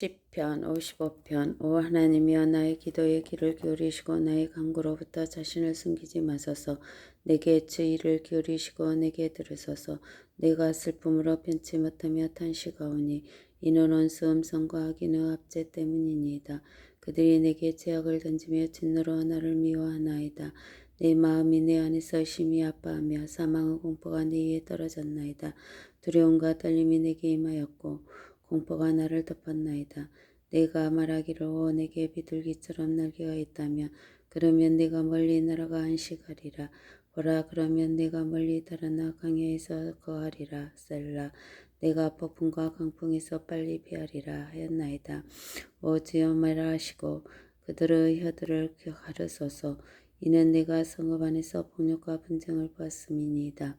10편 55편 오 하나님이여 나의 기도에 귀를 기울이시고 나의 간구로부터 자신을 숨기지 마소서. 내게 주의를 기울이시고 내게 들으소서. 내가 슬픔으로 편치 못하며 탄식하오니 이는 원수 음성과 악인의 압제 때문이니이다. 그들이 내게 제약을 던지며 진노로 나를 미워하나이다. 내 마음이 내 안에서 심히 아파하며 사망의 공포가 내 위에 떨어졌나이다. 두려움과 떨림이 내게 임하였고 공포가 나를 덮었나이다. 내가 말하기를 오 내게 비둘기처럼 날개가 있다면 그러면 내가 멀리 날아가 안식하리라. 보라 그러면 내가 멀리 달아나 강야에서 거하리라. 셀라 내가 폭풍과 강풍에서 빨리 피하리라 하였나이다. 오 주여 말하시고 그들의 혀들을 가르소서 이는 내가 성읍 안에서 폭력과 분쟁을 보았음이니이다.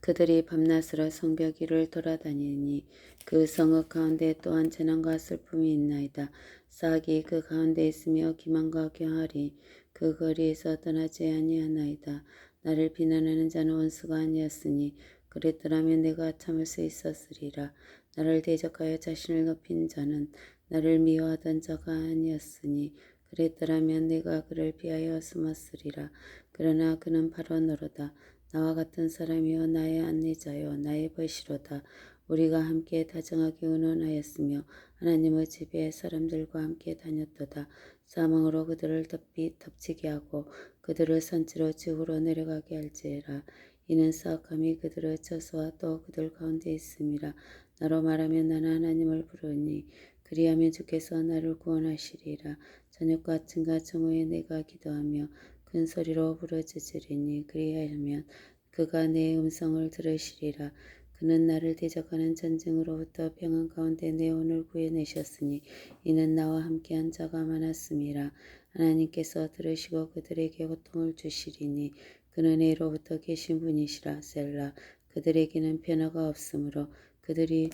그들이 밤낮으로 성벽 위를 돌아다니니 그 성읍 가운데 또한 재난과 슬픔이 있나이다. 싹이 그 가운데 있으며 기만과 경활이 그 거리에서 떠나지 아니하나이다. 나를 비난하는 자는 원수가 아니었으니 그랬더라면 내가 참을 수 있었으리라. 나를 대적하여 자신을 높인 자는 나를 미워하던 자가 아니었으니 그랬더라면 내가 그를 피하여 숨었으리라. 그러나 그는 바로 너로다. 나와 같은 사람이여 나의 안내자여 나의 벌시로다. 우리가 함께 다정하게 의논하였으며 하나님의 집에 사람들과 함께 다녔도다. 사망으로 그들을 덮비, 덮치게 하고 그들을 산지로 지구로 내려가게 할지라. 이는 사악함이 그들의 저수와 또 그들 가운데 있음이라. 나로 말하면 나는 하나님을 부르니 그리하면 주께서 나를 구원하시리라. 저녁과 아침과 정오에 내가 기도하며 큰 소리로 부르짖으리니 그리하면 그가 내 음성을 들으시리라. 그는 나를 대적하는 전쟁으로부터 평안 가운데 내 혼을 구해내셨으니 이는 나와 함께한 자가 많았음이라. 하나님께서 들으시고 그들에게 고통을 주시리니 그는 애로부터 계신 분이시라 셀라. 그들에게는 변화가 없으므로 그들이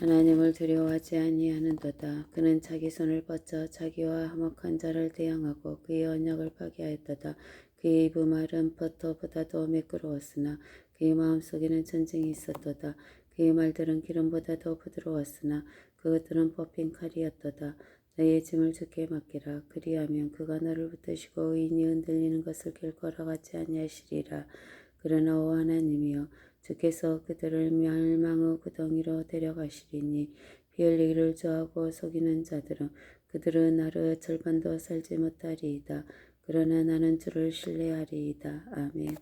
하나님을 두려워하지 아니하는도다. 그는 자기 손을 뻗쳐 자기와 화목한 자를 대항하고 그의 언약을 파괴하였도다. 그의 입의 말은 버터보다도 매끄러웠으나 그의 마음속에는 전쟁이 있었도다. 그의 말들은 기름보다도 부드러웠으나 그것들은 뽑힌 칼이었도다. 너의 짐을 주께 맡기라. 그리하면 그가 너를 붙드시고 의인이 흔들리는 것을 결코 허락하지 아니하시리라. 그러나 오 하나님이여 주께서 그들을 멸망의 구덩이로 데려가시리니 피 흘리기를 좋아하고 속이는 자들은 그들은 나를 절반도 살지 못하리이다. 그러나 나는 주를 신뢰하리이다. 아멘.